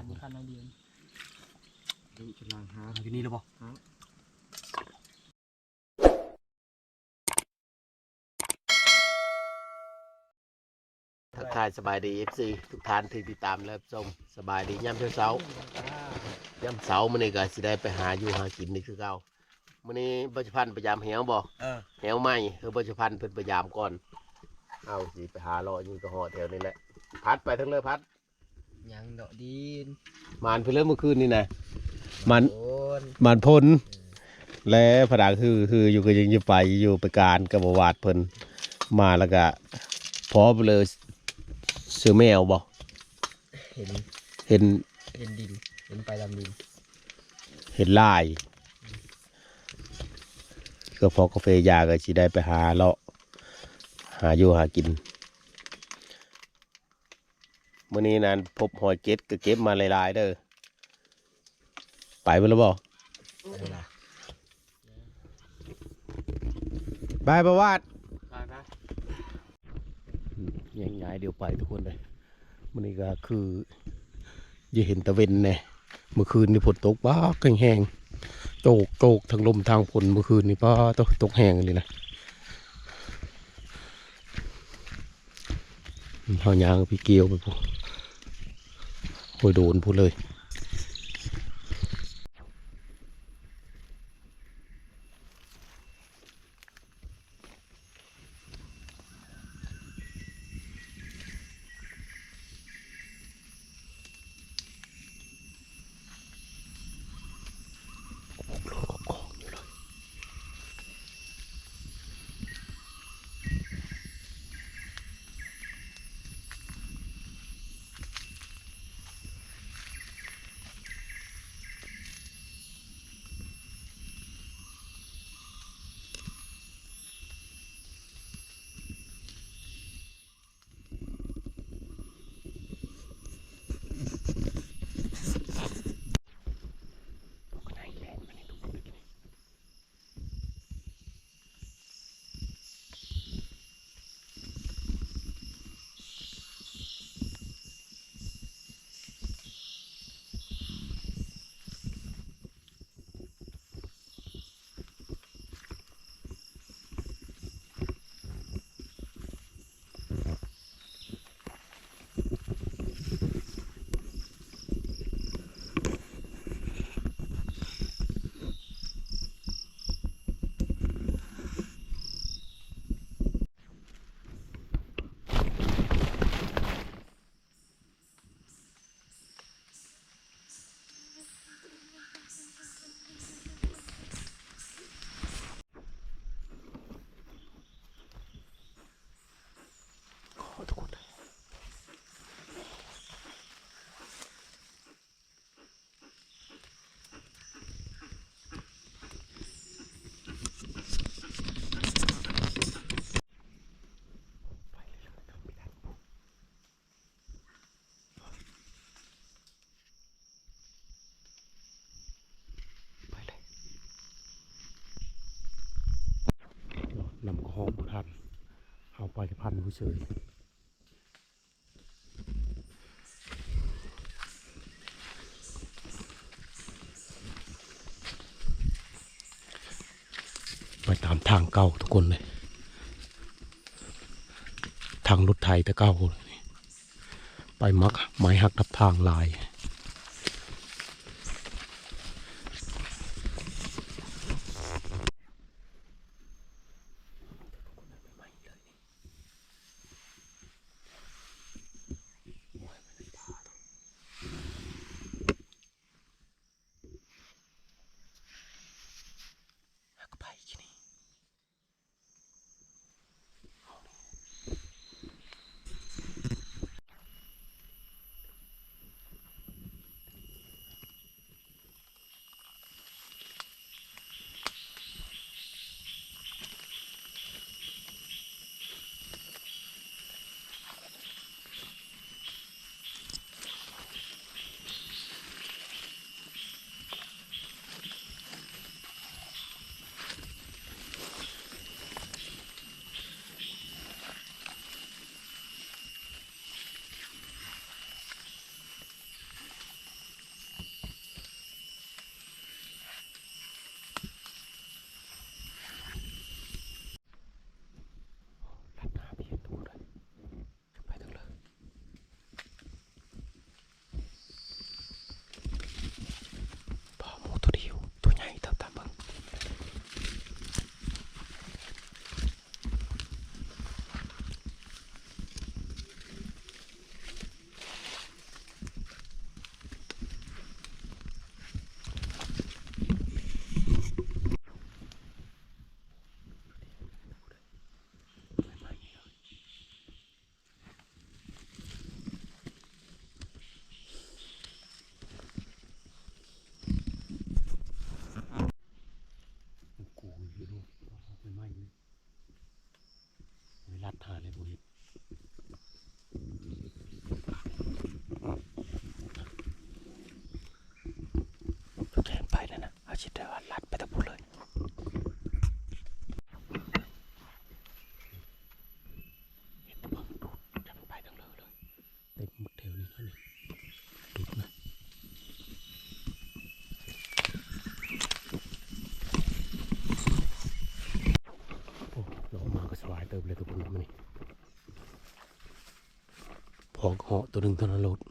ขาดนี่ขาดน้อยเดียวดูกำลังหาเอาอยู่นี่แล้วบ่ทักทายสบายดีเอฟซีทุกท่านที่ติดตามและรับชมสบายดีย่ำเช้าๆย่ำเช้ามื้อนี้ก็สิได้ไปหาอยู่หากินนี่คือเก่ามื้อนี้บัชพันธ์พยายามแหวบ่เออแหวใหม่คือบัชพันธ์เพิ่นพยายามก่อนเอาสิไปหารออยู่ก็หอแถวนี้แหละพัดไปทั้งเลยพัด ยังดอกดินมานเพิ่นเริ่มเมื่อคืนนี่นะมันโอนมันพ้นและผดังคือคืออยู่ก็ยังอยู่ไปอยู่ไปการกับบวาดเพิ่นมาแล้วก็พอไปเลยเสือแมวบ่เห็นเห็นเห็นดินเห็นไปลำดินเห็นลายก็พอกาแฟยาก็สิได้ไปหาเลาะหาอยู่หากิน มื้อนี้นั้นพบหอยเก็ดก็เก็บมาหลายๆเด้อไปเบ่แล้วบ่เวลาบายประวัติไปนะยังย้ายเดี๋ยวไปทุกคนเลยมันนี้ก็คือจะเห็นตะเวนแน่เมื่อคืนนี่ฝนตกบ้าแห้งๆโตกโตกทางลมทางฝนเมื่อคืนนี่ป้าตกตกแห้งเลยนะเขายางพี่เกียวไปพูโอ้ย โดนพูดเลย นำกระหอบบุทันเอาไปพันผู้เฉยไปตามทางเก่าทุกคนเลย ทางรถไทยแต่เก่า ไปมักไม้หักทับทางลาย เหาะตัวหนึ่งเท่านั้นโห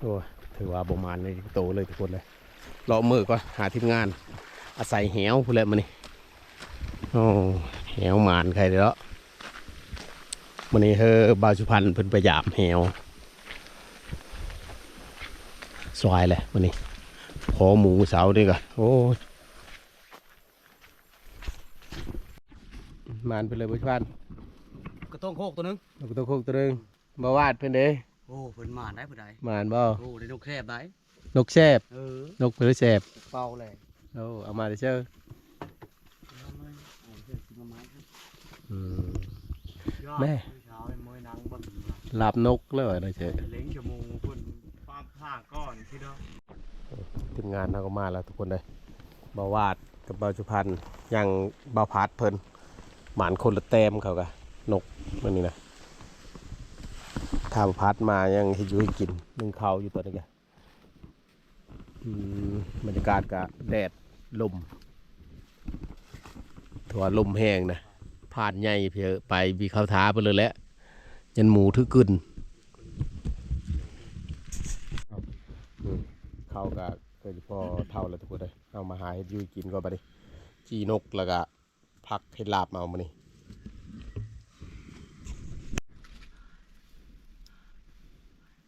โอ้ยถือว่าประมาณในโตเลยทุกคนเลยรอมือก่อนหาทีมงาน อาศัยเหวพูดเลยมันนี่โอ้เหวหมานใครเด้อมันนี้เฮอบาวสุพรรณเพิ่นไปหยามเหวสวายเลยมันนี่ขอหมูเสาดีกว่าโอ้ยหมานไปเลยบาวสุพรรณก็ต้องโคกตัวหนึงเราก็ต้องคุกตัวหนึงบาวาดเพิ่นเด้ โอ้เพิ่นมาได้ผู้ใดหมานบ่โอ้ได้นกแคบได้นกแซบเออนกเพื่อแซบเป่าเลยโอ้เอามาเด้อเจ้าเอาเลยเอาเสื้อกินมาไม้ครับอืมยอดแม่เช้าไอ้มวยนางเบิ่งมาลาบนกเลยนะเจ้เล้งชั่วโมงเพิ่นฟาร์มผ้าก้อนพี่น้องทีมงานเราก็มาแล้วทุกคนเลยบาวาดกับบาวจุพันธ์ยังบาวพัดเพิ่นหมานคนละแต้มเขากะนกมันนี่นะ ถ้าวพัดมายังให้อยู่ให้กินนึ่งข้าอยู่ตัวนี้กะอืมบรรยากาศกะแดดลมถั่วลมแห้งนะผ่านใหญ่เพียไปมีข้าวท้าไปเลยแหละยันหมูทึกกึนอืมข้ากะเคยพอเท่าแล้วทุกคนเลยเอามาหาให้ยูให้กินก็ไปดิจีนกแล้วก็พักให้ลาบมาเอามานี่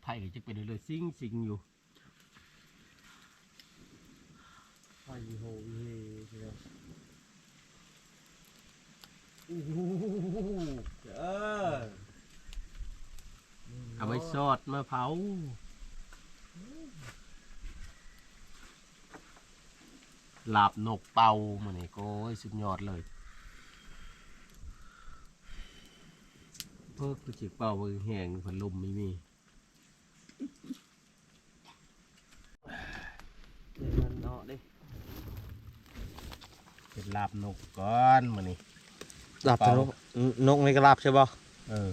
ไผ่จะเป็นเลยซิงซิงอยู่ไอ้โหเฮ้พี่น้องโอ้โหเออเอาไว้ซอดมาเผาลาบนกเป่ามันนี่โก้ยสุดยอดเลยเพิ่งคือจิกเป่าเบิ่งแห้งพันลมไม่มี เดี๋ยวมันเนาะดิ เป็น ลาบนกก่อนมันนี่ลาบนกนกนี่ก็ลาบใช่ป่ะเออ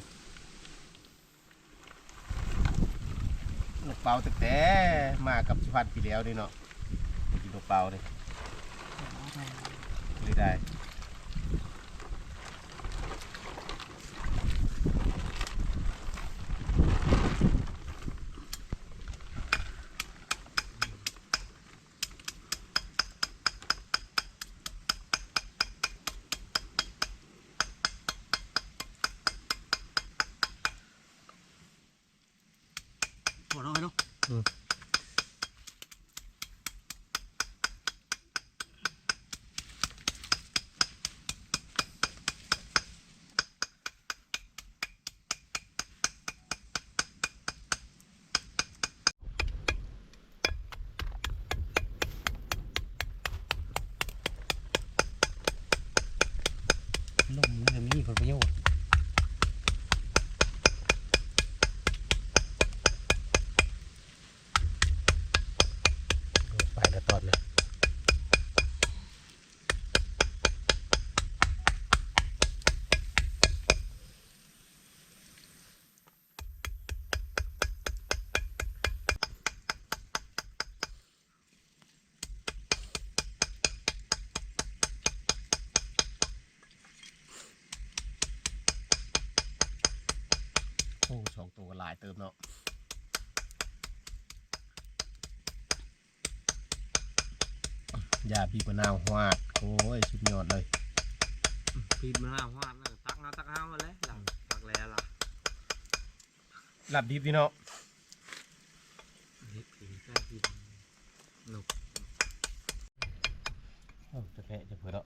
นกเป่าแต่แต่มากับสุพรรณปีแล้วนี่เนาะไปกินนกเป่าเลยไม่ได้ Mm. าบีบมะนาวหวาดโอ้ยสุดยอดเลยปีนมาหน้าหวานแล้วก็ตักน้ำตักห้าวมาเลยหลังตักแล้วล่ะหลับดีพี่เนาะเฮ็ดปีนแค่ปีนจะแพะจะเผื่อเนาะ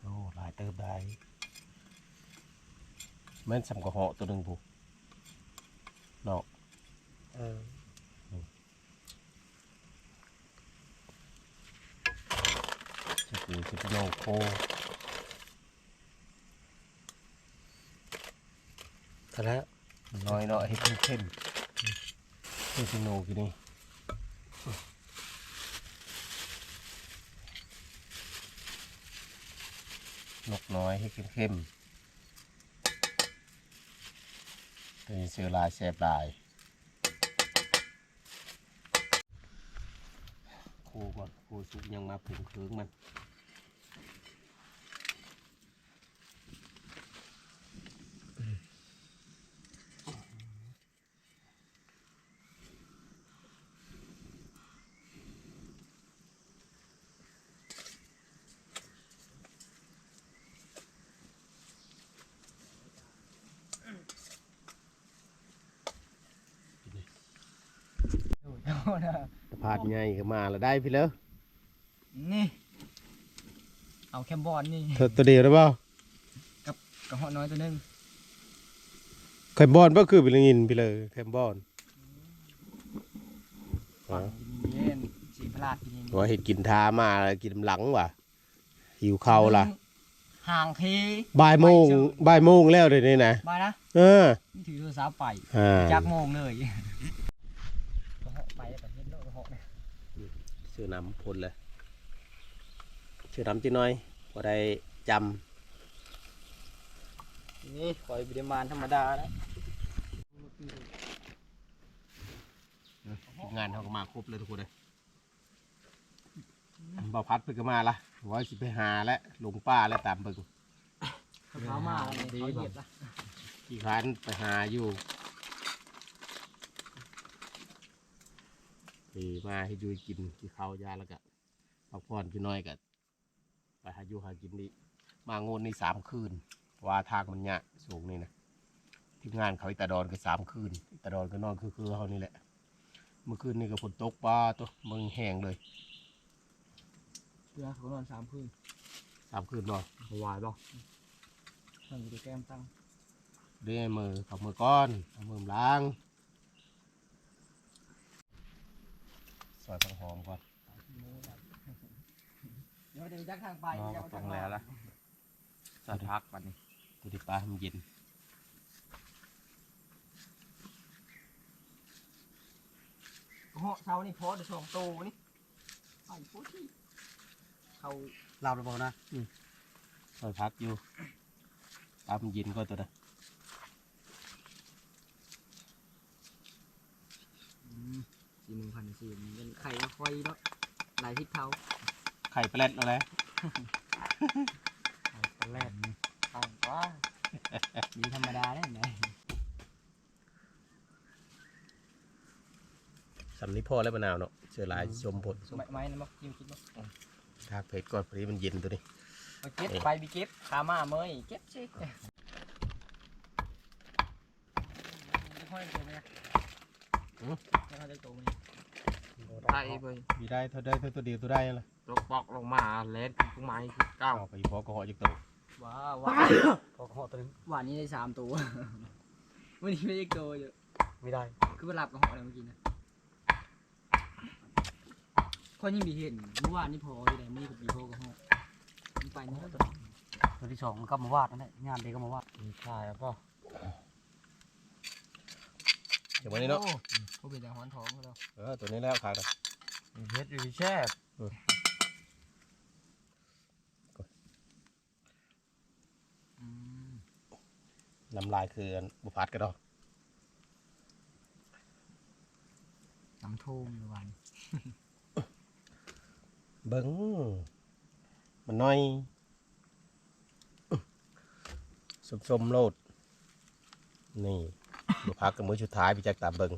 โอ้หลายเติมได้แม่นสำกระเหาะตัวหนึ่งผู้เนาะ เออ จะคือสิบโลโค ก็แล้ว น้อยเนาะให้ เข้มเข้มๆนี่สิโนกี่นี่นกน้อยให้เข้มเข้มๆตัวนี้เสือลายแสบลายคูก่อนคูสุกยังมาผึ่งเคืองมัน ผานไงก็มาแล้วได้พี่แล้วนี่ เอาแคมบอลนี่ ตัวเดียวได้เปล่ากระเหาะน้อยตัวหนึงแคมบอนก็คือเป็นยินไปเลยแคมบอนเย็นสีพลาดว่าเห็ดกินทามากินหลังว่ะหิวเข้าล่ะห่างทีบ่ายโมงบ่ายโมงแล้วเดี๋ยวนี้นะบ่ายนะเออถือโทรศัพท์ไปจักโมงเลย ชื่อน้ำพลเลย ชื่อน้ำจีน้อยพอได้จนี่คอยปริมาณธรรมดานะำทีมงานเขาก็มาครบเลยทุกคนเลยบ่าวพัดเพิ่งก็มาละว่าสิไปหาและลงป้าและตามเบิ่งเขามาแล้วนี่เขาเหยียบละกี่ครั้นไปหาอยู่ นี่มาให้ยูกินที่เขาวยาแล้วก็พักผ่อนพี่น้อยก็ไปหาอยู่หากินดีมางนนี่สามคืน ว่าทางมันยะสูงนี่นะทีมงานเขาอิตาดอนก็สามคืนอิตาดอนก็นอนคือคือเขานี่แหละ เมื่อคืนนี่ก็ฝนตกปลาตัวมึงแห้งเลยเรือเขานอนสามคืนสามคืนบ่หวานบ่ตั้งอยู่ที่แก้มตั้งเด้มือเขามือก้อนเอามือล้าง ซอยผักหอมก่อนเดี๋ยวเดี๋ยวจักทางไปอ๋อเดี๋ยวตรจักงมาแล้วล่ะสัตว์พักวันนี้ตัวที่ปลาให้มันเย็นกระเหาะเช้านี่พอจะสองโตนี่ไปปุ๊บที่เขาเราหรือเปล่านะซอยพักอยู่ปลามันเย็นก็ตัวนะ สี่หนึ่งพันสี่เป็นไข่ก็ค่อยแล้วหลายทิศเท้าไข่ปลาแรดแล้วแหละตอนแรกต่างกว่ามีธรรมดาได้ไหมสำนี้พ่อแล้วมะนาวเนาะเสือลายชมผลไม้ไม้นะมั้งยิ้มคิดมั้งทากเผ็ดก่อนพอดีมันเย็นตัวนี้ไปเก็บไปบีเก็บขามาเมยเก็บสิค่อยเก็บไหมจะ เข้าใจโตไหมไทยมีได้เท่าได้เท่าตัวเดียวตัวได้ละตกปอกลงมาแลนกุ้งไม้คือเก้าเอาไปพอก็เหอจากตัวว้าว้าพอเขาตัวนึงหวานนี้ได้สามตัววันนี้ไม่ได้โตเยอะไม่ได้คือไปหลับกับหอเลยเมื่อกี้นะคนยังมีเห็นเมื่อวานนี่พออยู่ไหนมีกับปีโพกับห้อมันไปนี่ตัวที่สองมันก็มาวาดนั่นแหละงานเด็กก็มาวาดมีขายแล้วป่ะเดี๋ยววันนี้เนาะโอ้เขาเป็นแต่หอนท้องเขาแล้วเออตัวนี้แล้วครับมีเพชรอยู่แช่บอืมน้ำลายคือบุพัดกันดอกน้ำท่วมเมื่อวานเบิ้งมันน้อยสมๆโลด นี่ บุพักกับมือชุดท้ายพี่แจ็คตามเบิ้ง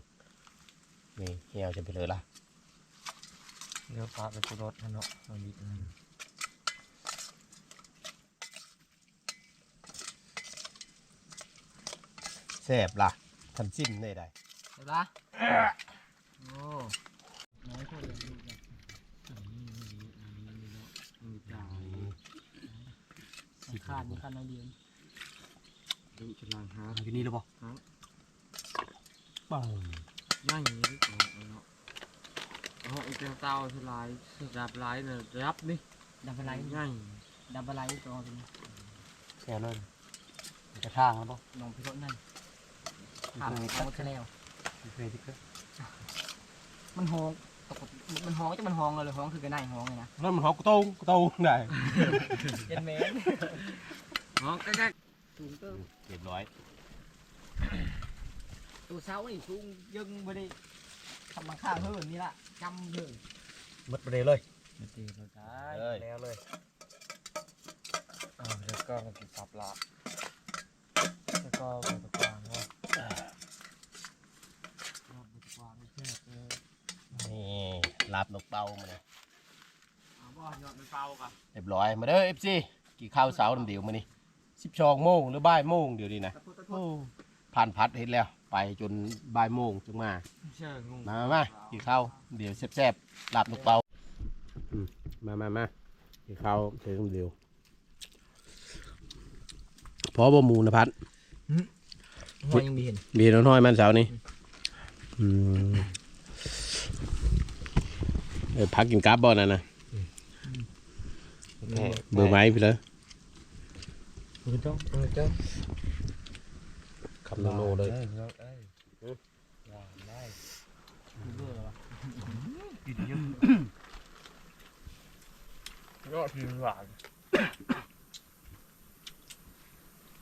นี่เหี่ยวจะไปเลยล่ะเดี๋ยวพาไปรถนะเนาะเอาดิอืมแซ่บล่ะทันสิ้นได้ได้เดี๋ยวละโอ้น้อยโคตรเลยลูกเนี่ยมีจ่ายมันขาดมันขาดน้อยเดียวดูฉลางหาอยู่นี่หรือเปล่า ปังย่างอย่างนี้เอาเนาะเอาอีกเป็นเตาสลายสลับลายเนี่ยรับนี่ดับเบิลไลท์ย่างดับเบิลไลท์ตัวเป็นแช่เลยมันจะทางแล้วเปล่าน้องพิรถนั่นมันขาดเคยเอาหมดแล้วมันเคยที่เคยมันหงมันห้องจะมันห้องเลยห้องคือกระไนห้องเลยนะนั่นมันหอกกระโตงกระโตงได้เย็นเมนอ๋อใกล้สูงเติมเรียบร้อย ตัวเช้านี่สูงยังไม่ได้ทำมาข้างเฮิร์นนี่ละจำเลยหมดไปเลยเลยๆไม่ตีเราได้เลยแล้วเลยอ้าวแล้วก็มากินซับละแล้วก็ไปตะกวางว่ารอบบุตรกวางแค่เออนี่ลาบนกเป้ามาเลยเอาบ่ยอดมันเป่ากับเรียบร้อยมาเด้อเอฟซีกี่ข้าวเสาน้ำเดียวมานี่สิบสองโมงหรือบ่ายโมงเดี๋ยวนี้นะตะพุตะพุโอ้ผ่านพัดเห็นแล้ว ไปจนบ่ายโมงจึงมาเชื่องงมามามากี่ข้าวเดี๋ยวแซ่บๆลาบนกเป้ามามามากี่ข้าวถึงเดียวพอบ่หมูนะพัดหัวยังมีเห็นมีน้องน้อยมันเสานี่อืมเออพักกินกราบบ่นั่นนะเบอร์ไม้ไปเลยคุณจ้องคุณจ้องคำ โนโนเลยได้ได้ได้เบื่อวะกินเยอะยอดพิมหวาน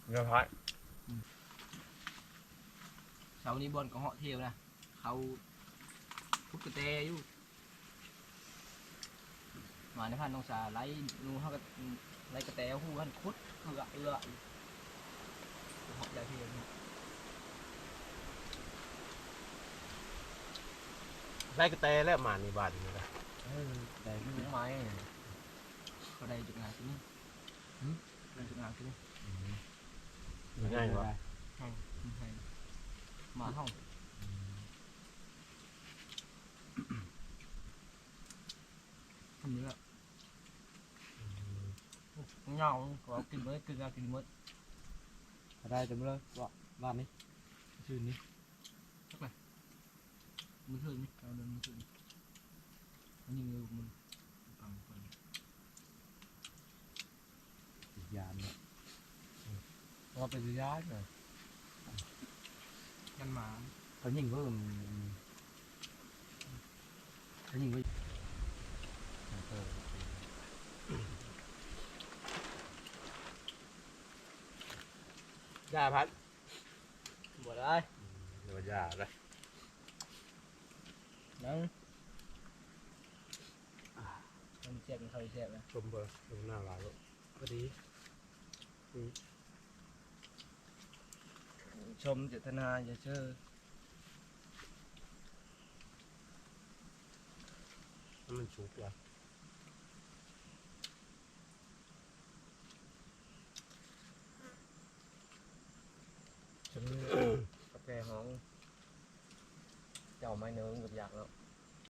เนื้อพัดเสานี้บอลก็เหาะเที่ยวนะ เขาพุกกระเตอยู่มาในพันน้องสาไล่นูเขาก็ไล่กระแตหูหันคุดเอือเอือเหาะได้เที่ยว ไล่กระแตแล้วมาในบ้านนี่นะแต่ไม่ไม้เขาได้จุดงานที่นี่ได้จุดงานที่นี่ง่ายกว่าไม่ใช่มาห้องทำเนื้อเงาขอกินเมื่อกินกินเมื่อได้แต่เมื่อว่าบ้านนี้ชื่อนี้ มือถือนี่เอาเดินมือถืออันนี้มือมือฟังคนยามเนี่ยเราไปย้ายเลยกันหมาเขายิงเพิ่มเขายิงไว้ยาพัดบวชได้เดี๋ยวยาเลย นั่งมันเจ็บมันเคยเจ็บนะชมเบอร์ชมหน้าหลายลูกพอดีชมเจตนาอย่าเชื่อมันสุกแล้วชมกาแฟห้องเจ้า ไม้เนื้อกับอยากแล้ว